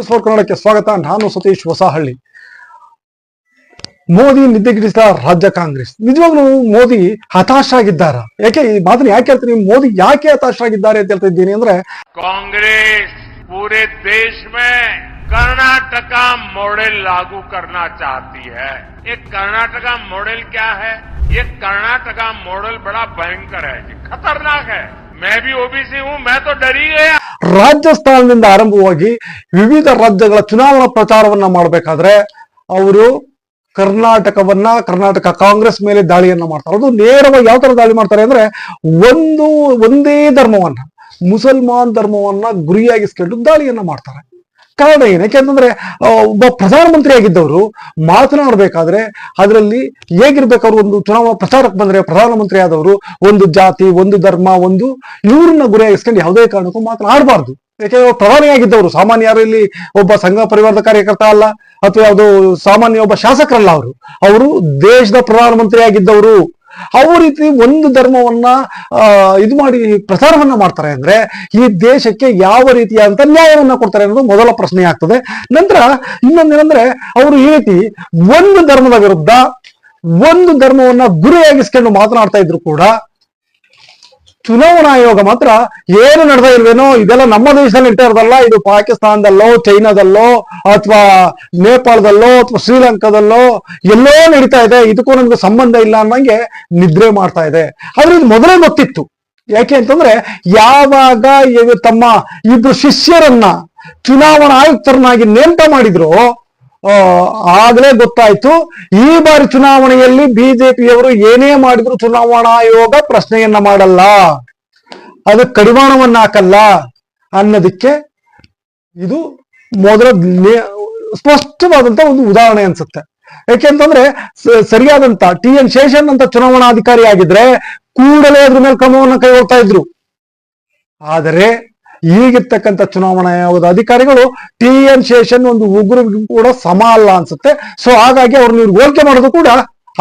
News four ಕನ್ನಡಕ್ಕೆ ಸ್ವಾಗತ ನಾನು ಸತೀಶ್ ಹೊಸಹಳ್ಳಿ ಮೋದಿ ನಿದ್ದೆಗಿಡಿಸಿದ ರಾಜ್ಯ ಕಾಂಗ್ರೆಸ್ ನಿಜವಾಗ್ಲೂ ಮೋದಿ ಹತಾಶಾಗಿದ್ದಾರ ಯಾಕೆ ಈ ಮಾತನ್ನ ಯಾಕೆ ಹೇಳ್ತೀನಿ ಮೋದಿ ಯಾಕೆ ಹತಾಶರಾಗಿದ್ದಾರೆ ಅಂತ ಹೇಳ್ತಾ ಇದ್ದೀನಿ ಅಂದ್ರೆ कांग्रेस पूरे देश में कर्नाटका मॉडल लागू करना चाहती है ये कर्नाटका मॉडल क्या है ये कर्नाटका मॉडल बड़ा भयंकर है जी खतरनाक है ರಾಜಸ್ಥಾನದಿಂದ ಆರಂಭವಾಗಿ ವಿವಿಧ ರಾಜ್ಯಗಳ ಚುನಾವಣಾ ಪ್ರಚಾರವನ್ನ ಮಾಡಬೇಕಾದ್ರೆ ಅವರು ಕರ್ನಾಟಕವನ್ನ, ಕರ್ನಾಟಕ ಕಾಂಗ್ರೆಸ್ ಮೇಲೆ ದಾಳಿಯನ್ನ ಮಾಡ್ತಾರೆ. ಅದು ನೇರವಾಗಿ ಯಾವ ತರ ದಾಳಿ ಮಾಡ್ತಾರೆ ಅಂದ್ರೆ ಒಂದು, ಒಂದೇ ಧರ್ಮವನ್ನ, ಮುಸಲ್ಮಾನ್ ಧರ್ಮವನ್ನ ಗುರಿಯಾಗಿಸ್ಕೊಂಡು ದಾಳಿಯನ್ನ ಮಾಡ್ತಾರೆ. ಕಾರಣ ಏನು? ಯಾಕೆಂತಂದ್ರೆ ಒಬ್ಬ ಪ್ರಧಾನಮಂತ್ರಿ ಆಗಿದ್ದವರು ಮಾತನಾಡಬೇಕಾದ್ರೆ ಅದರಲ್ಲಿ ಹೇಗಿರ್ಬೇಕು ಅವರು ಒಂದು ಚುನಾವಣಾ ಪ್ರಚಾರಕ್ಕೆ ಬಂದ್ರೆ ಪ್ರಧಾನಮಂತ್ರಿ ಆದವರು ಒಂದು ಜಾತಿ, ಒಂದು ಧರ್ಮ, ಒಂದು ಇವ್ರನ್ನ ಗುರಿಯಾಗಿಸ್ಕೊಂಡು ಯಾವುದೇ ಕಾರಣಕ್ಕೂ ಮಾತನಾಡಬಾರ್ದು. ಯಾಕೆಂದ್ರೆ ಪ್ರಧಾನಿಯಾಗಿದ್ದವರು ಸಾಮಾನ್ಯ ಯಾರು ಇಲ್ಲಿ ಒಬ್ಬ ಸಂಘ ಪರಿವಾರದ ಕಾರ್ಯಕರ್ತ ಅಲ್ಲ, ಅಥವಾ ಯಾವುದು ಸಾಮಾನ್ಯ ಒಬ್ಬ ಶಾಸಕರಲ್ಲ ಅವರು. ಅವರು ದೇಶದ ಪ್ರಧಾನಮಂತ್ರಿ ಆಗಿದ್ದವರು. ಅವ್ರ ರೀತಿ ಒಂದು ಧರ್ಮವನ್ನ ಇದು ಮಾಡಿ ಪ್ರಚಾರವನ್ನ ಮಾಡ್ತಾರೆ ಅಂದ್ರೆ ಈ ದೇಶಕ್ಕೆ ಯಾವ ರೀತಿಯಾದಂತ ನ್ಯಾಯವನ್ನ ಕೊಡ್ತಾರೆ ಅನ್ನೋದು ಮೊದಲ ಪ್ರಶ್ನೆ ಆಗ್ತದೆ. ನಂತರ ಇನ್ನೊಂದೇನಂದ್ರೆ ಅವರು ಈ ರೀತಿ ಒಂದು ಧರ್ಮದ ವಿರುದ್ಧ ಒಂದು ಧರ್ಮವನ್ನ ಗುರಿಯಾಗಿಸ್ಕೊಂಡು ಮಾತನಾಡ್ತಾ ಇದ್ರು ಕೂಡ ಚುನಾವಣಾ ಆಯೋಗ ಮಾತ್ರ ಏನು ನಡೆದಾ ಇಲ್ವೇನೋ ಇದೆಲ್ಲ ನಮ್ಮ ದೇಶದಲ್ಲಿ ಇರ್ತಾ ಇರೋದಲ್ಲ. ಇದು ಪಾಕಿಸ್ತಾನದಲ್ಲೋ, ಚೈನಾದಲ್ಲೋ, ಅಥವಾ ನೇಪಾಳದಲ್ಲೋ, ಅಥವಾ ಶ್ರೀಲಂಕಾದಲ್ಲೋ ಎಲ್ಲೋ ನಡೀತಾ ಇದೆ. ಇದಕ್ಕೂ ನಮ್ಗೆ ಸಂಬಂಧ ಇಲ್ಲ ಅನ್ನಂಗೆ ನಿದ್ರೆ ಮಾಡ್ತಾ ಇದೆ. ಆದ್ರೆ ಇದು ಮೊದಲೇ ಗೊತ್ತಿತ್ತು. ಯಾಕೆ ಅಂತಂದ್ರೆ ಯಾವಾಗ ತಮ್ಮ ಇಬ್ರು ಶಿಷ್ಯರನ್ನ ಚುನಾವಣಾ ಆಯುಕ್ತರನ್ನಾಗಿ ನೇಮಕ ಮಾಡಿದ್ರು ಆಗ್ಲೇ ಗೊತ್ತಾಯ್ತು. ಈ ಬಾರಿ ಚುನಾವಣೆಯಲ್ಲಿ ಬಿಜೆಪಿಯವರು ಏನೇ ಮಾಡಿದ್ರು ಚುನಾವಣಾ ಆಯೋಗ ಪ್ರಶ್ನೆಯನ್ನ ಮಾಡಲ್ಲ. ಅದು ಕಡಿವಾಣವನ್ನ ಹಾಕಲ್ಲ ಅನ್ನೋದಕ್ಕೆ ಇದು ಮೊದಲ ಸ್ಪಷ್ಟವಾದಂತ ಒಂದು ಉದಾಹರಣೆ ಅನ್ಸುತ್ತೆ. ಯಾಕೆಂತಂದ್ರೆ ಸರಿಯಾದಂತ ಟಿ ಎನ್ ಶೇಷನ್ ಅಂತ ಚುನಾವಣಾಧಿಕಾರಿ ಆಗಿದ್ರೆ ಕೂಡಲೇ ಅದ್ರ ಮೇಲೆ ಕ್ರಮವನ್ನು ಕೈಗೊಳ್ತಾ ಇದ್ರು. ಆದರೆ ಈಗಿರ್ತಕ್ಕಂಥ ಚುನಾವಣಾ ಅಧಿಕಾರಿಗಳು ಟಿ ಎನ್ ಶೇಷನ್ ಒಂದು ಉಗ್ರಿಗೂ ಕೂಡ ಸಮ ಅಲ್ಲ ಅನ್ಸುತ್ತೆ. ಸೊ ಹಾಗಾಗಿ ಅವ್ರನ್ನ ಹೋಲಿಕೆ ಮಾಡೋದು ಕೂಡ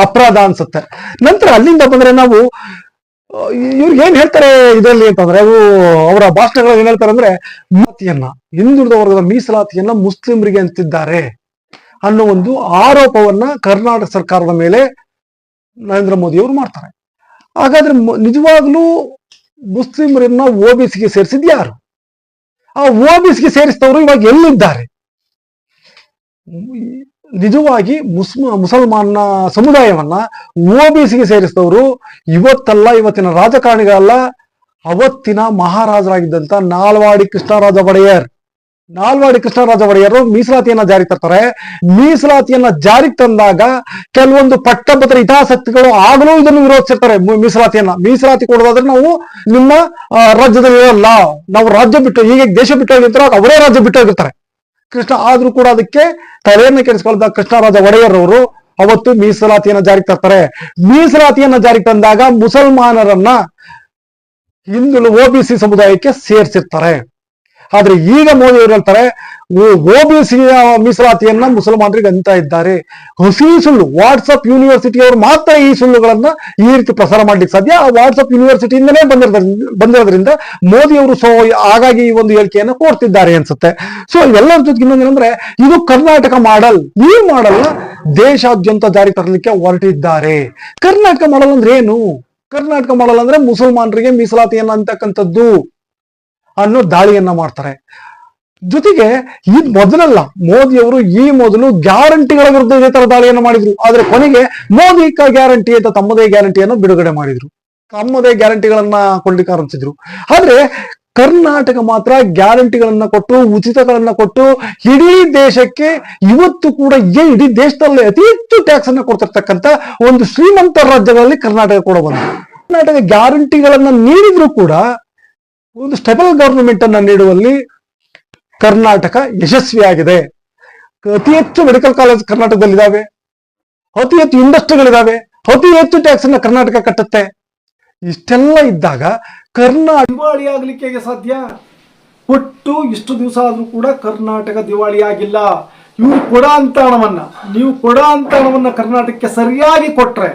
ಅಪರಾಧ ಅನ್ಸುತ್ತೆ. ನಂತರ ಅಲ್ಲಿಂದ ಬಂದ್ರೆ ನಾವು ಇವ್ರಿಗೆ ಏನ್ ಹೇಳ್ತಾರೆ ಇದರಲ್ಲಿ ಅಂತಂದ್ರೆ, ಅವು ಅವರ ಭಾಷಣಗಳಲ್ಲಿ ಏನ್ ಹೇಳ್ತಾರೆ ಅಂದ್ರೆ ಮೀಸಲಾತಿಯನ್ನ ಹಿಂದುಳಿದ ವರ್ಗದ ಮೀಸಲಾತಿಯನ್ನ ಮುಸ್ಲಿಮರಿಗೆ ಅಂತಿದ್ದಾರೆ ಅನ್ನೋ ಒಂದು ಆರೋಪವನ್ನ ಕರ್ನಾಟಕ ಸರ್ಕಾರದ ಮೇಲೆ ನರೇಂದ್ರ ಮೋದಿ ಅವರು ಮಾಡ್ತಾರೆ. ಹಾಗಾದ್ರೆ ನಿಜವಾಗ್ಲೂ ಮುಸ್ಲಿಮರನ್ನ ಓಬಿಸಿಗೆ ಸೇರಿಸಿದ್ ಯಾರು? ಆ ಓಬಿಸಿಗೆ ಸೇರಿಸಿದವರು ಇವಾಗ ಎಲ್ಲಿದ್ದಾರೆ? ನಿಜವಾಗಿ ಮುಸ್ಮ, ಮುಸಲ್ಮಾನ ಸಮುದಾಯವನ್ನ ಓಬಿಸಿಗೆ ಸೇರಿಸಿದವರು ಇವತ್ತಲ್ಲ, ಇವತ್ತಿನ ರಾಜಕಾರಣಿಗಳಲ್ಲ, ಅವತ್ತಿನ ಮಹಾರಾಜರಾಗಿದ್ದಂತ ನಾಲ್ವಾಡಿ ಕೃಷ್ಣರಾಜ ಒಡೆಯರ್. ನಾಲ್ವಾಡಿ ಕೃಷ್ಣರಾಜ ಒಡೆಯರು ಮೀಸಲಾತಿಯನ್ನ ಜಾರಿ ತರ್ತಾರೆ. ಮೀಸಲಾತಿಯನ್ನ ಜಾರಿಗೆ ತಂದಾಗ ಕೆಲವೊಂದು ಪಟ್ಟಭದ್ರ ಹಿತಾಸಕ್ತಿಗಳು ಆಗಲೂ ಇದನ್ನು ವಿರೋಧಿಸಿರ್ತಾರೆ ಮೀಸಲಾತಿಯನ್ನ. ಮೀಸಲಾತಿ ಕೊಡೋದಾದ್ರೆ ನಾವು ನಿಮ್ಮ ರಾಜ್ಯದಲ್ಲಿರಲ್ಲ ನಾವು ರಾಜ್ಯ ಬಿಟ್ಟು, ಹೀಗೆ ದೇಶ ಬಿಟ್ಟು ಹೋಗಿರ್ತಾರೆ, ಅವರೇ ರಾಜ್ಯ ಬಿಟ್ಟು ಹೋಗಿರ್ತಾರೆ. ಕೃಷ್ಣ ಆದ್ರೂ ಕೂಡ ಅದಕ್ಕೆ ತಲೆಯನ್ನು ಕೆಡಿಸ್ಕೊಳ್ದ ಕೃಷ್ಣರಾಜ ಒಡೆಯರವರು ಅವತ್ತು ಮೀಸಲಾತಿಯನ್ನ ಜಾರಿಗೆ ತರ್ತಾರೆ. ಮೀಸಲಾತಿಯನ್ನ ಜಾರಿಗೆ ತಂದಾಗ ಮುಸಲ್ಮಾನರನ್ನ ಹಿಂದುಳು ಒಬಿಸಿ ಸಮುದಾಯಕ್ಕೆ ಸೇರ್ಸಿರ್ತಾರೆ. ಆದ್ರೆ ಈಗ ಮೋದಿ ಅವರು ಹೇಳ್ತಾರೆ ಓಬಿಸಿಯ ಮೀಸಲಾತಿಯನ್ನ ಮುಸಲ್ಮಾನರಿಗೆ ಅಂತ ಇದ್ದಾರೆ. ಹಸಿ ಸುಳ್ಳು ವಾಟ್ಸಪ್ ಯೂನಿವರ್ಸಿಟಿಯವರು ಮಾತ್ರ ಈ ಸುಳ್ಳುಗಳನ್ನ ಈ ರೀತಿ ಪ್ರಸಾರ ಮಾಡ್ಲಿಕ್ಕೆ ಸಾಧ್ಯ. ಆ ವಾಟ್ಸಪ್ ಯೂನಿವರ್ಸಿಟಿಯಿಂದಲೇ ಬಂದಿರೋದ್ರಿಂದ ಬಂದಿರೋದ್ರಿಂದ ಮೋದಿ ಅವರು ಸೊ ಹಾಗಾಗಿ ಈ ಒಂದು ಹೇಳಿಕೆಯನ್ನು ಕೊಡ್ತಿದ್ದಾರೆ ಅನ್ಸುತ್ತೆ. ಸೊ ಎಲ್ಲರ ಜೊತೆಗೆ ಇನ್ನೊಂದೇನಂದ್ರೆ ಇದು ಕರ್ನಾಟಕ ಮಾಡಲ್ ಈ ಮಾಡಲ್ ದೇಶಾದ್ಯಂತ ಜಾರಿ ತರಲಿಕ್ಕೆ ಹೊರಟಿದ್ದಾರೆ. ಕರ್ನಾಟಕ ಮಾಡಲ್ ಅಂದ್ರೆ ಏನು? ಕರ್ನಾಟಕ ಮಾಡಲ್ ಅಂದ್ರೆ ಮುಸಲ್ಮಾನರಿಗೆ ಮೀಸಲಾತಿಯನ್ನ ಅಂತಕ್ಕಂಥದ್ದು. ಅನ್ನೋ ದಾಳಿಯನ್ನ ಮಾಡ್ತಾರೆ. ಜೊತೆಗೆ ಇದು ಮೊದಲಲ್ಲ, ಮೋದಿಯವರು ಈ ಮೊದಲು ಗ್ಯಾರಂಟಿಗಳ ವಿರುದ್ಧ ಇದೇ ತರ ದಾಳಿಯನ್ನು ಮಾಡಿದ್ರು. ಆದ್ರೆ ಕೊನೆಗೆ ಮೋದಿ ಕ ಗ್ಯಾರಂಟಿ ಅಂತ ತಮ್ಮದೇ ಗ್ಯಾರಂಟಿಯನ್ನು ಬಿಡುಗಡೆ ಮಾಡಿದ್ರು. ತಮ್ಮದೇ ಗ್ಯಾರಂಟಿಗಳನ್ನ ಕೊಡ್ಲಿಕ್ಕೆ ಆರಂಭಿಸಿದ್ರು. ಆದ್ರೆ ಕರ್ನಾಟಕ ಮಾತ್ರ ಗ್ಯಾರಂಟಿಗಳನ್ನ ಕೊಟ್ಟು, ಉಚಿತಗಳನ್ನ ಕೊಟ್ಟು, ಇಡೀ ದೇಶಕ್ಕೆ ಇವತ್ತು ಕೂಡ ಏ, ಇಡೀ ದೇಶದಲ್ಲೇ ಅತಿ ಹೆಚ್ಚು ಟ್ಯಾಕ್ಸ್ ಅನ್ನ ಕೊಡ್ತಿರ್ತಕ್ಕಂಥ ಒಂದು ಶ್ರೀಮಂತ ರಾಜ್ಯಗಳಲ್ಲಿ ಕರ್ನಾಟಕ ಕೂಡ ಬಂದ ಕರ್ನಾಟಕ ಗ್ಯಾರಂಟಿಗಳನ್ನ ನೀಡಿದ್ರು ಕೂಡ ಒಂದು ಸ್ಟೆಬಲ್ ಗವರ್ನಮೆಂಟ್ ಅನ್ನ ನೀಡುವಲ್ಲಿ ಕರ್ನಾಟಕ ಯಶಸ್ವಿಯಾಗಿದೆ. ಅತಿ ಹೆಚ್ಚು ಮೆಡಿಕಲ್ ಕಾಲೇಜ್ ಕರ್ನಾಟಕದಲ್ಲಿದ್ದಾವೆ. ಅತಿ ಹೆಚ್ಚು ಇಂಡಸ್ಟ್ರಿಗಳಿದಾವೆ ಅತಿ ಹೆಚ್ಚು ಟ್ಯಾಕ್ಸ್ ಅನ್ನ ಕರ್ನಾಟಕ ಕಟ್ಟುತ್ತೆ. ಇಷ್ಟೆಲ್ಲ ಇದ್ದಾಗ ಕರ್ನಾಟಕ ದಿವಾಳಿ ಆಗ್ಲಿಕ್ಕೆ ಸಾಧ್ಯ? ಒಟ್ಟು ಇಷ್ಟು ದಿವಸ ಆದ್ರೂ ಕೂಡ ಕರ್ನಾಟಕ ದಿವಾಳಿ ಆಗಿಲ್ಲ. ಇವ್ರು ಕೊಡ ಅಂತ ಹಣವನ್ನ, ನೀವು ಕೊಡ ಅಂತ ಹಣವನ್ನ ಕರ್ನಾಟಕಕ್ಕೆ ಸರಿಯಾಗಿ ಕೊಟ್ರೆ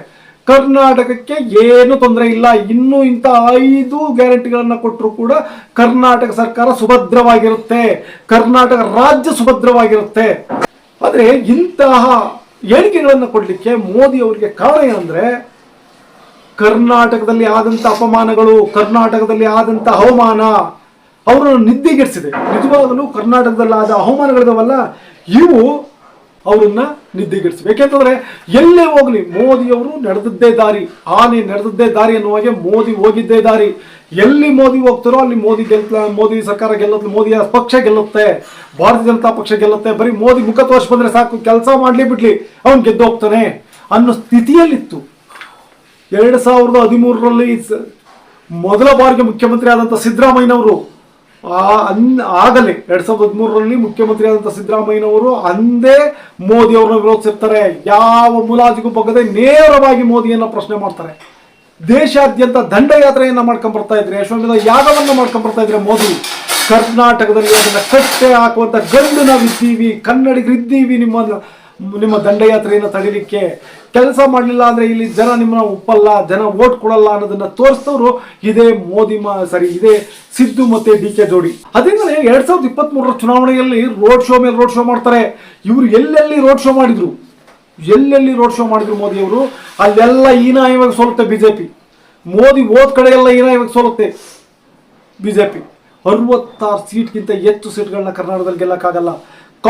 ಕರ್ನಾಟಕಕ್ಕೆ ಏನು ತೊಂದರೆ ಇಲ್ಲ. ಇನ್ನು ಇಂಥ ಐದು ಗ್ಯಾರಂಟಿಗಳನ್ನು ಕೊಟ್ಟರು ಕೂಡ ಕರ್ನಾಟಕ ಸರ್ಕಾರ ಸುಭದ್ರವಾಗಿರುತ್ತೆ. ಕರ್ನಾಟಕ ರಾಜ್ಯ ಸುಭದ್ರವಾಗಿರುತ್ತೆ. ಆದರೆ ಇಂತಹ ಹೇಳಿಕೆಗಳನ್ನು ಕೊಡಲಿಕ್ಕೆ ಮೋದಿ ಅವರಿಗೆ ಕಾರಣ ಏನಂದ್ರೆ ಕರ್ನಾಟಕದಲ್ಲಿ ಆದಂಥ ಅಪಮಾನಗಳು, ಕರ್ನಾಟಕದಲ್ಲಿ ಆದಂಥ ಅವಮಾನ, ಅವರನ್ನು ನಿದ್ದೆಗೆಡಿಸಿದೆ. ನಿಜವಾಗಲೂ ಕರ್ನಾಟಕದಲ್ಲಿ ಆದ ಇವು ಅವರನ್ನ ನಿದ್ದೆಗೆಡಿಸಬೇಕು. ಯಾಕೆಂತಂದ್ರೆ ಎಲ್ಲೇ ಹೋಗ್ಲಿ, ಮೋದಿಯವರು ನಡೆದದ್ದೇ ದಾರಿ, ಆನೆ ನಡೆದದ್ದೇ ದಾರಿ ಅನ್ನುವಾಗೆ ಮೋದಿ ಹೋಗಿದ್ದೇ ದಾರಿ. ಎಲ್ಲಿ ಮೋದಿ ಹೋಗ್ತಾರೋ ಅಲ್ಲಿ ಮೋದಿ ಗೆಲ್ಲ ಮೋದಿ ಸರ್ಕಾರ ಗೆಲ್ಲುತ್ತೆ ಮೋದಿಯ ಪಕ್ಷ ಗೆಲ್ಲುತ್ತೆ, ಭಾರತೀಯ ಜನತಾ ಪಕ್ಷ ಗೆಲ್ಲುತ್ತೆ, ಬರೀ ಮೋದಿ ಮುಖ ತೋರಿಸಿ ಬಂದ್ರೆ ಸಾಕು, ಕೆಲಸ ಮಾಡ್ಲಿ ಬಿಡ್ಲಿ, ಅವನು ಗೆದ್ದು ಹೋಗ್ತಾನೆ ಅನ್ನೋ ಸ್ಥಿತಿಯಲ್ಲಿತ್ತು. ಎರಡು ಸಾವಿರದ ಹದಿಮೂರರಲ್ಲಿ ಮೊದಲ ಬಾರಿಗೆ ಮುಖ್ಯಮಂತ್ರಿ ಆದಂತ ಸಿದ್ದರಾಮಯ್ಯನವರು ಆ ಅನ್ ಆಗಲೇ ಎರಡ್ ಸಾವಿರದ ಹದಿಮೂರರಲ್ಲಿ ಮುಖ್ಯಮಂತ್ರಿ ಸಿದ್ದರಾಮಯ್ಯನವರು ಅಂದೇ ಮೋದಿ ಅವರನ್ನ ವಿರೋಧಿಸಿರ್ತಾರೆ. ಯಾವ ಮುಲಾಜಿಗೂ ಬಗ್ಗದೆ ನೇರವಾಗಿ ಮೋದಿಯನ್ನ ಪ್ರಶ್ನೆ ಮಾಡ್ತಾರೆ. ದೇಶಾದ್ಯಂತ ದಂಡಯಾತ್ರೆಯನ್ನ ಮಾಡ್ಕೊಂಡ್ ಬರ್ತಾ ಇದ್ರೆ, ಯಶವಂತದ ಯಾಗವನ್ನ ಮಾಡ್ಕೊಂಡ್ ಬರ್ತಾ ಇದ್ರೆ ಮೋದಿ, ಕರ್ನಾಟಕದಲ್ಲಿ ಅದನ್ನ ಕಟ್ಟೆ ಹಾಕುವಂತ ಗಂಡು ನಾವಿದ್ದೀವಿ ಕನ್ನಡಿಗರಿದ್ದೀವಿ ನಿಮ್ಮ ನಿಮ್ಮ ದಂಡಯಾತ್ರೆಯನ್ನು ತಡಿಲಿಕ್ಕೆ. ಕೆಲಸ ಮಾಡಲಿಲ್ಲ ಅಂದ್ರೆ ಇಲ್ಲಿ ಜನ ನಿಮ್ಮನ್ನ ಒಪ್ಪಲ್ಲ, ಜನ ಓಟ್ ಕೊಡಲ್ಲ ಅನ್ನೋದನ್ನ ತೋರಿಸಿದವರು ಇದೇ ಮೋದಿ ಮಾ ಸರಿ ಇದೇ ಸಿದ್ದು ಮತ್ತೆ ಡಿ ಕೆ ಜೋಡಿ. ಅದೇಂದ್ರೆ ಎರಡ್ ಸಾವಿರದ ಇಪ್ಪತ್ತ್ ಮೂರರ ಚುನಾವಣೆಯಲ್ಲಿ ರೋಡ್ ಶೋ ಮೇಲೆ ರೋಡ್ ಶೋ ಮಾಡ್ತಾರೆ. ಇವರು ಎಲ್ಲೆಲ್ಲಿ ರೋಡ್ ಶೋ ಮಾಡಿದ್ರು? ಎಲ್ಲೆಲ್ಲಿ ರೋಡ್ ಶೋ ಮಾಡಿದ್ರು ಮೋದಿ ಅವರು? ಅಲ್ಲೆಲ್ಲ ಇವಾಗ ಸೋಲುತ್ತೆ ಬಿಜೆಪಿ. ಮೋದಿ ಓದ್ ಕಡೆ ಎಲ್ಲ ಹೀನಾಯವಾಗಿ ಸೋಲುತ್ತೆ ಬಿಜೆಪಿ. ಅರವತ್ತಾರು ಸೀಟ್ಗಿಂತ ಹೆಚ್ಚು ಸೀಟ್ಗಳನ್ನ ಕರ್ನಾಟಕದಲ್ಲಿ ಗೆಲ್ಲಕ್ಕಾಗಲ್ಲ.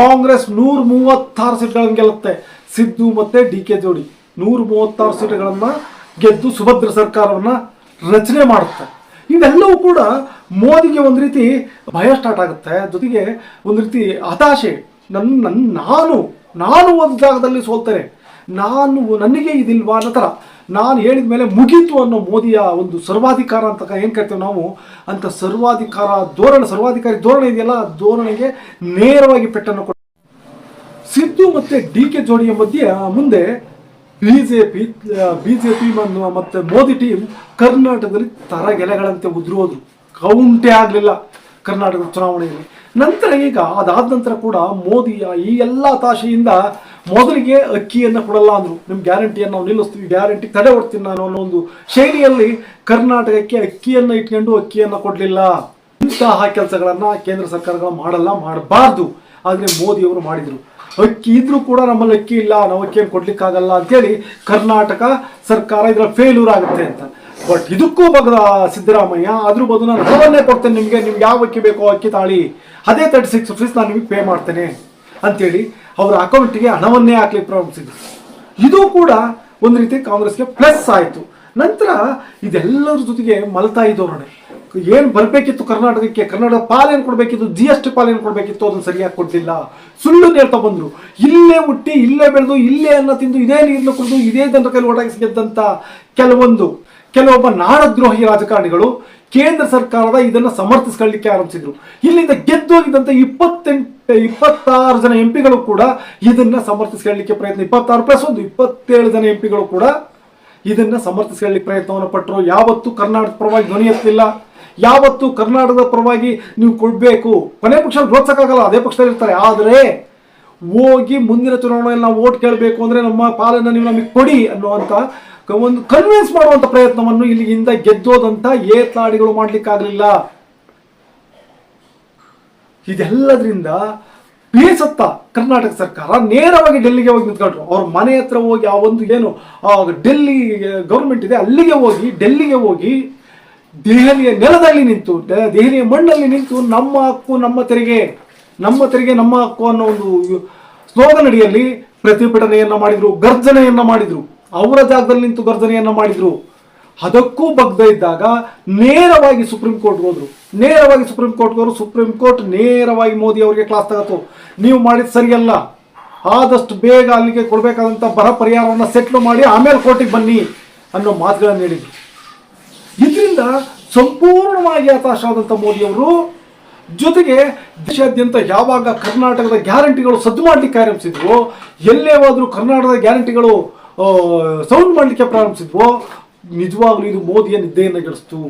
ಕಾಂಗ್ರೆಸ್ ನೂರ ಮೂವತ್ತಾರು ಸೀಟ್ಗಳನ್ನ ಗೆಲ್ಲುತ್ತೆ. ಸಿದ್ದು ಮತ್ತೆ ಡಿ ಕೆ ಜೋಡಿ. ನೂರ ಮೂವತ್ತಾರು ಸೀಟುಗಳನ್ನು ಗೆದ್ದು ಸುಭದ್ರ ಸರ್ಕಾರವನ್ನ ರಚನೆ ಮಾಡುತ್ತೆ. ಇವೆಲ್ಲವೂ ಕೂಡ ಮೋದಿಗೆ ಒಂದು ರೀತಿ ಭಯ ಸ್ಟಾರ್ಟ್ ಆಗುತ್ತೆ. ಜೊತೆಗೆ ಒಂದು ರೀತಿ ಹತಾಶೆ. ನನ್ನ ನನ್ನ ನಾನು ನಾನು ಒಂದು ಜಾಗದಲ್ಲಿ ಸೋಲ್ತೇನೆ. ನಾನು ನನಗೆ ಇದಿಲ್ವಾ ಅನ್ನೋ ಥರ. ನಾನು ಹೇಳಿದ ಮೇಲೆ ಮುಗೀತು ಅನ್ನೋ ಮೋದಿಯ ಒಂದು ಸರ್ವಾಧಿಕಾರ ಅಂತ ಏನು ಕರಿತೇವೆ ನಾವು? ಅಂತ ಸರ್ವಾಧಿಕಾರ ಧೋರಣೆ, ಸರ್ವಾಧಿಕಾರಿ ಧೋರಣೆ ಇದೆಯಲ್ಲ ಧೋರಣೆಗೆ ನೇರವಾಗಿ ಪೆಟ್ಟನ್ನು ಕೊಟ್ಟು ಸಿದ್ದು ಮತ್ತೆ ಡಿ ಕೆ ಜೋಡಿಯ ಮಧ್ಯೆ ಮುಂದೆ ಬಿಜೆಪಿ ಬಿಜೆಪಿ ಮತ್ತೆ ಮೋದಿ ಟೀಮ್ ಕರ್ನಾಟಕದಲ್ಲಿ ತರಗೆಲೆಗಳಂತೆ ಉದುರೋದ್ರು ಕೌಂಟೇ ಆಗಲಿಲ್ಲ ಕರ್ನಾಟಕದ ಚುನಾವಣೆಯಲ್ಲಿ. ನಂತರ ಈಗ ಅದಾದ ನಂತರ ಕೂಡ ಮೋದಿಯ ಈ ಎಲ್ಲ ತಾಶೆಯಿಂದ ಮೊದಲಿಗೆ ಅಕ್ಕಿಯನ್ನು ಕೊಡಲ್ಲ ಅಂದ್ರು. ನಿಮ್ಮ ಗ್ಯಾರಂಟಿಯನ್ನು ನಾವು ನಿಲ್ಲಿಸ್ತೀವಿ ಗ್ಯಾರಂಟಿ ತಡೆ ಹೊಡ್ತೀನಿ ನಾನು ಅನ್ನೋ ಒಂದು ಶೈಲಿಯಲ್ಲಿ ಕರ್ನಾಟಕಕ್ಕೆ ಅಕ್ಕಿಯನ್ನು ಇಟ್ಕೊಂಡು ಅಕ್ಕಿಯನ್ನು ಕೊಡಲಿಲ್ಲ. ಇಂತಹ ಕೆಲಸಗಳನ್ನು ಕೇಂದ್ರ ಸರ್ಕಾರಗಳು ಮಾಡಲ್ಲ, ಮಾಡಬಾರ್ದು. ಆದರೆ ಮೋದಿಯವರು ಮಾಡಿದರು. ಅಕ್ಕಿ ಇದ್ರೂ ಕೂಡ ನಮ್ಮಲ್ಲಿ ಅಕ್ಕಿ ಇಲ್ಲ ನಾವು ಅಕ್ಕಿಯನ್ನು ಕೊಡ್ಲಿಕ್ಕಾಗಲ್ಲ ಅಂತೇಳಿ ಕರ್ನಾಟಕ ಸರ್ಕಾರ ಇದರ ಫೇಲ್ಯೂರ್ ಆಗುತ್ತೆ ಅಂತ. ಬಟ್ ಇದಕ್ಕೂ ಬಗ್ದ ಸಿದ್ದರಾಮಯ್ಯ, ಅದ್ರ ಬದಲು ನಾನು ಹಣವನ್ನೇ ಕೊಡ್ತೇನೆ ನಿಮಗೆ, ನಿಮ್ಗೆ ಯಾವ ಅಕ್ಕಿ ಬೇಕೋ ಅಕ್ಕಿ ತಾಳಿ. ಅದೇ ತರ್ಟಿ ಸಿಕ್ಸ್ ರುಪೀಸ್ ನಾನು ನಿಮಗೆ ಪೇ ಮಾಡ್ತೇನೆ ಅಂತೇಳಿ ಅವರ ಅಕೌಂಟಿಗೆ ಹಣವನ್ನೇ ಹಾಕ್ಲಿಕ್ಕೆ ಪ್ರಾರಂಭಿಸಿದ್ರು. ಇದು ಕೂಡ ಒಂದು ರೀತಿ ಕಾಂಗ್ರೆಸ್ಗೆ ಪ್ಲಸ್ ಆಯಿತು. ನಂತರ ಇದೆಲ್ಲರ ಜೊತೆಗೆ ಮಲ್ತಾಯಿ ಧೋರಣೆ. ಏನು ಬರಬೇಕಿತ್ತು ಕರ್ನಾಟಕಕ್ಕೆ? ಕನ್ನಡ ಪಾಲೇನು ಕೊಡಬೇಕಿತ್ತು? ಜಿ ಎಸ್ ಟಿ ಪಾಲೇನು ಕೊಡಬೇಕಿತ್ತು? ಅದನ್ನು ಸರಿಯಾಗಿ ಕೊಡ್ತಿಲ್ಲ ಸುಳ್ಳು ಹೇಳ್ತಾ ಬಂದರು. ಇಲ್ಲೇ ಹುಟ್ಟಿ, ಇಲ್ಲೇ ಬೆಳೆದು, ಇಲ್ಲೇ ಅನ್ನ ತಿಂದು, ಇದೇ ನೀರನ್ನು ಕುಡಿದು, ಇದೇ ಜನರ ಕೈಲಿ ಒಡಗಿಸಿ ಗೆದ್ದಂಥ ಕೆಲವೊಂದು, ಕೆಲವೊಬ್ಬ ನಾಡದ್ರೋಹಿ ರಾಜಕಾರಣಿಗಳು ಕೇಂದ್ರ ಸರ್ಕಾರದ ಇದನ್ನು ಸಮರ್ಥಿಸ್ಕೊಳ್ಳಿಕ್ಕೆ ಆರಂಭಿಸಿದ್ರು. ಇಲ್ಲಿಂದ ಗೆದ್ದೋಗಿದ್ದಂಥ ಇಪ್ಪತ್ತೆಂಟು, ಇಪ್ಪತ್ತಾರು ಜನ ಎಂ ಪಿಗಳು ಕೂಡ ಇದನ್ನು ಸಮರ್ಥಿಸ್ಕೊಳ್ಳಿಕ್ಕೆ ಪ್ರಯತ್ನ, ಇಪ್ಪತ್ತಾರು ಪ್ಲಸ್ ಒಂದು, ಇಪ್ಪತ್ತೇಳು ಜನ ಎಂ ಪಿಗಳು ಕೂಡ ಇದನ್ನು ಸಮರ್ಥಿಸ್ಕೊಳ್ಳಿಕ್ಕೆ ಪ್ರಯತ್ನವನ್ನು ಪಟ್ಟರು ಯಾವತ್ತೂ ಕರ್ನಾಟಕ ಪರವಾಗಿ ಧ್ವನಿ ಎತ್ತಲಿಲ್ಲ. ಯಾವತ್ತೂ ಕರ್ನಾಟಕದ ಪರವಾಗಿ ನೀವು ಕೊಡಬೇಕು. ಕೊನೆ ಪಕ್ಷ ಪ್ರೋತ್ಸಾಹಕ್ಕಾಗಲ್ಲ ಅದೇ ಪಕ್ಷದಲ್ಲಿ ಇರ್ತಾರೆ. ಆದರೆ ಹೋಗಿ ಮುಂದಿನ ಚುನಾವಣೆಯಲ್ಲಿ ನಾವು ಓಟ್ ಕೇಳಬೇಕು ಅಂದರೆ ನಮ್ಮ ಪಾಲನ್ನು ನೀವು ನಮಗೆ ಕೊಡಿ ಅನ್ನುವಂಥ ಒಂದು ಕನ್ವಿನ್ಸ್ ಮಾಡುವಂಥ ಪ್ರಯತ್ನವನ್ನು ಇಲ್ಲಿಂದ ಗೆದ್ದೋದಂಥ ಏತ್ಲಾಡಿಗಳು ಮಾಡಲಿಕ್ಕಾಗಲಿಲ್ಲ. ಇದೆಲ್ಲದರಿಂದ ಬೇಸತ್ತ ಕರ್ನಾಟಕ ಸರ್ಕಾರ. ನೇರವಾಗಿ ಡೆಲ್ಲಿಗೆ ಹೋಗಿ ನಿಂತ್ಕೊಂಡ್ರು. ಅವ್ರ ಮನೆ ಹತ್ರ ಹೋಗಿ ಆ ಒಂದು ಏನು ಡೆಲ್ಲಿ, ಗೌರ್ಮೆಂಟ್ ಇದೆ, ಅಲ್ಲಿಗೆ ಹೋಗಿ, ಡೆಲ್ಲಿಗೆ ಹೋಗಿ ದೆಹಲಿಯ ನೆಲದಲ್ಲಿ ನಿಂತು ದೆಹಲಿಯ ಮಣ್ಣಲ್ಲಿ ನಿಂತು ನಮ್ಮ ಹಕ್ಕು, ನಮ್ಮ ತೆರಿಗೆ ನಮ್ಮ ತೆರಿಗೆ, ನಮ್ಮ ಹಕ್ಕು ಅನ್ನೋ ಒಂದು ಸ್ಲೋಗನ್ ಅಡಿಯಲ್ಲಿ ಪ್ರತಿಭಟನೆಯನ್ನ ಮಾಡಿದ್ರು, ಗರ್ಜನೆಯನ್ನ ಮಾಡಿದ್ರು. ಅವರ ಜಾಗದಲ್ಲಿ ನಿಂತು ಗರ್ಜನೆಯನ್ನ ಮಾಡಿದ್ರು. ಅದಕ್ಕೂ ಬಗ್ದ ಇದ್ದಾಗ ನೇರವಾಗಿ ಸುಪ್ರೀಂ ಕೋರ್ಟ್ ಹೋದ್ರು. ನೇರವಾಗಿ ಸುಪ್ರೀಂ ಕೋರ್ಟ್ ಹೋದ್ರು. ಸುಪ್ರೀಂ ಕೋರ್ಟ್ ನೇರವಾಗಿ ಮೋದಿ ಅವರಿಗೆ ಕ್ಲಾಸ್ ತಗತ್ತು. ನೀವು ಮಾಡಿದ ಸರಿಯಲ್ಲ. ಆದಷ್ಟು ಬೇಗ ಅಲ್ಲಿಗೆ ಕೊಡಬೇಕಾದಂಥ ಬರ ಪರಿಹಾರವನ್ನು ಸೆಟ್ಲ್ ಮಾಡಿ ಆಮೇಲೆ ಕೋರ್ಟಿಗೆ ಬನ್ನಿ ಅನ್ನೋ ಮಾತುಗಳನ್ನು ಹೇಳಿದ್ರು. ಇದರಿಂದ ಸಂಪೂರ್ಣವಾಗಿ ಹತಾಶಾದಂಥ ಮೋದಿಯವರು ಜೊತೆಗೆ ದೇಶಾದ್ಯಂತ ಯಾವಾಗ ಕರ್ನಾಟಕದ ಗ್ಯಾರಂಟಿಗಳು ಸದ್ದು ಮಾಡಲಿಕ್ಕೆ ಆರಂಭಿಸಿದ್ವು, ಎಲ್ಲೇ ಹೋದ್ರು ಕರ್ನಾಟಕದ ಗ್ಯಾರಂಟಿಗಳು ಸೌಂಡ್ ಮಾಡಲಿಕ್ಕೆ ಪ್ರಾರಂಭಿಸಿದ್ವೋ, ನಿಜವಾಗ್ಲೂ ಇದು ಮೋದಿಯ ನಿದ್ದೆಯನ್ನು ಗೆಲ್ಲಿಸ್ತು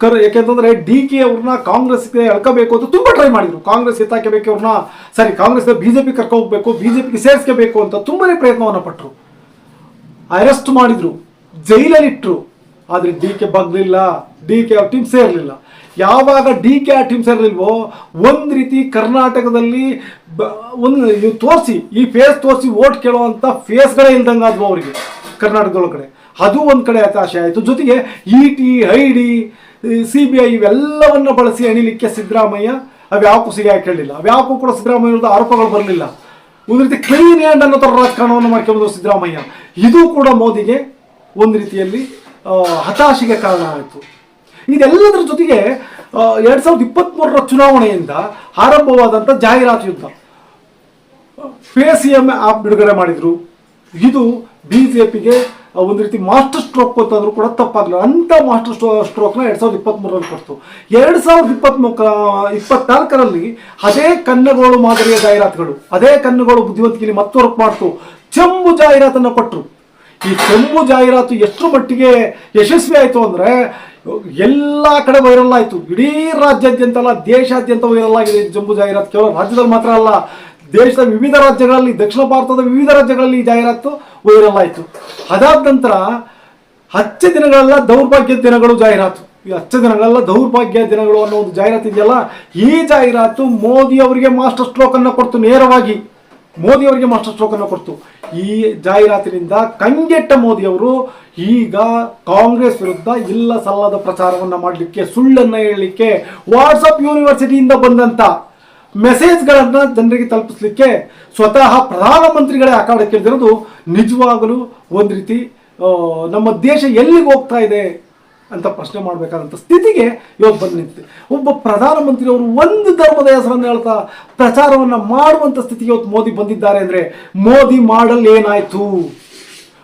ಕರ್, ಯಾಕೆಂತಂದ್ರೆ ಡಿ ಕೆ ಅವ್ರನ್ನ ಕಾಂಗ್ರೆಸ್ಗೆ ಎಳ್ಕೋಬೇಕು ಅಂತ ತುಂಬಾ ಟ್ರೈ ಮಾಡಿದ್ರು. ಕಾಂಗ್ರೆಸ್ ಎತ್ತಾಕಬೇಕು ಅವ್ರನ್ನ, ಸರಿ ಕಾಂಗ್ರೆಸ್ ಬಿಜೆಪಿ ಕರ್ಕೊ ಜೆ ಬಿಜೆಪಿಗೆ ಸೇರಿಸ್ಕೋಬೇಕು ಅಂತ ತುಂಬಾನೇ ಪ್ರಯತ್ನವನ್ನ ಪಟ್ಟರು ಅರೆಸ್ಟ್ ಮಾಡಿದ್ರು, ಜೈಲಲ್ಲಿಟ್ರು. ಆದ್ರೆ ಡಿ ಕೆ ಬಗ್ಲಿಲ್ಲ ಡಿ ಕೆ ಟೀಮ್ ಸೇರ್ಲಿಲ್ಲ. ಯಾವಾಗ ಡಿ ಕೆ ಆ ಟೀಮ್ ಸೇರ್ಲಿಲ್ವೋ, ಒಂದು ರೀತಿ ಕರ್ನಾಟಕದಲ್ಲಿ ಒಂದು ತೋರಿಸಿ, ಈ ಫೇಸ್ ತೋರಿಸಿ ಓಟ್ ಕೇಳುವಂಥ ಫೇಸ್ಗಳೇ ಇಲ್ದಂಗೆ ಆದ್ವು ಅವರಿಗೆ ಕರ್ನಾಟಕದೊಳಗಡೆ ಅದು ಒಂದು ಕಡೆ ಹತಾಶೆ ಆಯಿತು. ಜೊತೆಗೆ E T I D C B I ಇವೆಲ್ಲವನ್ನ ಬಳಸಿ ಅಣಿಲಿಕ್ಕೆ ಸಿದ್ದರಾಮಯ್ಯ ಅವ್ಯಾಕು ಸಿಗಿ ಕೇಳಲಿಲ್ಲ. ಅವ್ಯಾಕು ಕೂಡ ಸಿದ್ದರಾಮಯ್ಯ ವಿರುದ್ಧ ಆರೋಪಗಳು ಬರಲಿಲ್ಲ. ಒಂದು ರೀತಿ ಕ್ಲೀನ್ ಹ್ಯಾಂಡ್ ಅನ್ನೋ ಥರ ರಾಜಕಾರಣವನ್ನು ಮಾಡ್ಕೊಂಡ್ರು ಸಿದ್ದರಾಮಯ್ಯ. ಇದು ಕೂಡ ಮೋದಿಗೆ ಒಂದು ರೀತಿಯಲ್ಲಿ ಹತಾಶೆಗೆ ಕಾರಣ ಆಯಿತು. ಇದೆಲ್ಲದರ ಜೊತೆಗೆ ಎರಡು ಸಾವಿರದ ಇಪ್ಪತ್ತ್ಮೂರರ ಚುನಾವಣೆಯಿಂದ ಆರಂಭವಾದಂಥ ಜಾಹೀರಾತು ಯುದ್ಧ. ಫೇಸ್ ಎಂ ಆಪ್ ಬಿಡುಗಡೆ ಮಾಡಿದ್ರು. ಇದು ಬಿ ಜೆ ಪಿಗೆ ಒಂದು ರೀತಿ ಮಾಸ್ಟರ್ ಸ್ಟ್ರೋಕ್ ಅಂತಂದ್ರೂ ಕೂಡ ತಪ್ಪಾಗಲಿಲ್ಲ. ಅಂತ ಮಾಸ್ಟರ್ ಸ್ಟ್ರೋ, ಸ್ಟ್ರೋಕ್ನ ಎರಡು ಸಾವಿರದ ಇಪ್ಪತ್ತ್ಮೂರರಲ್ಲಿ ಕೊಡ್ತು. ಎರಡು ಸಾವಿರದ ಇಪ್ಪತ್ತ್ಮೂಕ ಇಪ್ಪತ್ನಾಲ್ಕರಲ್ಲಿ ಅದೇ ಕನ್ನಗೋಳು ಮಾದರಿಯ ಜಾಹೀರಾತುಗಳು, ಅದೇ ಕನ್ನಗೋಳು ಬುದ್ಧಿವಂತಿಕೆಯಲ್ಲಿ ಮತ್ತೊರ್ಕ್ ಮಾಡ್ತು. ಚೆಂಬು ಜಾಹೀರಾತನ್ನು ಕೊಟ್ಟರು ಈ ಕೆಂಪು ಜಾಹೀರಾತು ಎಷ್ಟು ಮಟ್ಟಿಗೆ ಯಶಸ್ವಿ ಆಯಿತು ಅಂದರೆ, ಎಲ್ಲ ಕಡೆ ವೈರಲ್ ಆಯಿತು. ಇಡೀ ರಾಜ್ಯಾದ್ಯಂತ ಅಲ್ಲ ದೇಶಾದ್ಯಂತ ವೈರಲ್ ಆಗಿದೆ ಚೆಂಬು ಜಾಹೀರಾತು. ಕೇವಲ ರಾಜ್ಯದಲ್ಲಿ ಮಾತ್ರ ಅಲ್ಲ, ದೇಶದ ವಿವಿಧ ರಾಜ್ಯಗಳಲ್ಲಿ, ದಕ್ಷಿಣ ಭಾರತದ ವಿವಿಧ ರಾಜ್ಯಗಳಲ್ಲಿ ಈ ಜಾಹೀರಾತು ವೈರಲ್ ಆಯಿತು. ಅದಾದ ನಂತರ, ಹಚ್ಚ ದಿನಗಳೆಲ್ಲ ದೌರ್ಭಾಗ್ಯ ದಿನಗಳು ಜಾಹೀರಾತು. ಈ ಹಚ್ಚ ದಿನಗಳೆಲ್ಲ ದೌರ್ಭಾಗ್ಯ ದಿನಗಳು ಅನ್ನೋ ಒಂದು ಜಾಹೀರಾತು ಇದೆಯಲ್ಲ, ಈ ಜಾಹೀರಾತು ಮೋದಿ ಅವರಿಗೆ ಮಾಸ್ಟರ್ ಸ್ಟ್ರೋಕನ್ನು ಕೊಡ್ತು ನೇರವಾಗಿ. ಮೋದಿ ಅವರಿಗೆ ಮಾಸ್ಟರ್ ಸ್ಟ್ರೋಕನ್ನು ಕೊಡ್ತು. ಈ ಜಾಹೀರಾತಿನಿಂದ ಕಂಗೆಟ್ಟ ಮೋದಿ ಅವರು ಈಗ ಕಾಂಗ್ರೆಸ್ ವಿರುದ್ಧ ಇಲ್ಲ ಸಲ್ಲದ ಪ್ರಚಾರವನ್ನ ಮಾಡಲಿಕ್ಕೆ ಸುಳ್ಳನ್ನ ಹೇಳಲಿಕ್ಕೆ ವಾಟ್ಸಪ್ ಯೂನಿವರ್ಸಿಟಿಯಿಂದ ಬಂದಂತ ಮೆಸೇಜ್ಗಳನ್ನು ಜನರಿಗೆ ತಲುಪಿಸ್ಲಿಕ್ಕೆ ಸ್ವತಃ ಪ್ರಧಾನಮಂತ್ರಿಗಳೇ ಅಖಾಡಕ್ಕೆ ಇಳಿದಿರೋದು ನಿಜವಾಗಲೂ ಒಂದು ರೀತಿ ನಮ್ಮ ದೇಶ ಎಲ್ಲಿಗೆ ಹೋಗ್ತಾ ಇದೆ ಅಂತ ಪ್ರಶ್ನೆ ಮಾಡಬೇಕಾದಂಥ ಸ್ಥಿತಿಗೆ ಇವತ್ತು ಬಂದು ನಿಂತಿದೆ. ಒಬ್ಬ ಪ್ರಧಾನಮಂತ್ರಿ ಅವರು ಒಂದು ಧರ್ಮದ ಹೆಸರನ್ನು ಹೇಳ್ತಾ ಪ್ರಚಾರವನ್ನ ಮಾಡುವಂಥ ಸ್ಥಿತಿಗೆ ಇವತ್ತು ಮೋದಿ ಬಂದಿದ್ದಾರೆ ಅಂದ್ರೆ ಮೋದಿ ಮಾಡಲ್ ಏನಾಯ್ತು?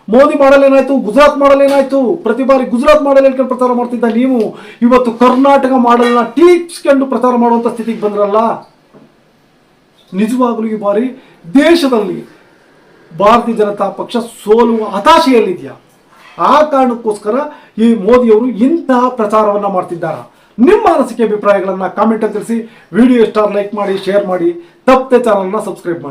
ಮೋದಿ ಮಾಡಲ್ ಏನಾಯ್ತು? ಗುಜರಾತ್ ಮಾಡಲ್ ಏನಾಯ್ತು? ಪ್ರತಿ ಬಾರಿ ಗುಜರಾತ್ ಮಾಡಲ್ ಹೇಳ್ಕೊಂಡು ಪ್ರಚಾರ ಮಾಡ್ತಿದ್ದ ನೀವು? ಇವತ್ತು ಕರ್ನಾಟಕ ಮಾಡಲ್ನ ಟೀಚ್ಕೊಂಡು ಪ್ರಚಾರ ಮಾಡುವಂಥ ಸ್ಥಿತಿಗೆ ಬಂದ್ರಲ್ಲ? ನಿಜವಾಗಲೂ ಈ ಬಾರಿ ದೇಶದಲ್ಲಿ ಭಾರತೀಯ ಜನತಾ ಪಕ್ಷ ಸೋಲುವ ಹತಾಶೆಯಲ್ಲಿದೆಯಾ? ಆ ಕಾರಣಕ್ಕೋಸ್ಕರ ಈ ಮೋದಿಯವರು ಇಂತಹ ಪ್ರಚಾರವನ್ನ ಮಾಡ್ತಿದ್ದಾರೆ. ನಿಮ್ಮ ಅನಿಸಿಕೆ, ಅಭಿಪ್ರಾಯಗಳನ್ನ ಕಾಮೆಂಟ್ ತಿಳಿಸಿ. ವಿಡಿಯೋ ಸ್ಟಾರ್ ಲೈಕ್ ಮಾಡಿ ಶೇರ್ ಮಾಡಿ. ತಪ್ಪದೆ ಚಾನಲ್ನ ಸಬ್ಸ್ಕ್ರೈಬ್ ಮಾಡಿ.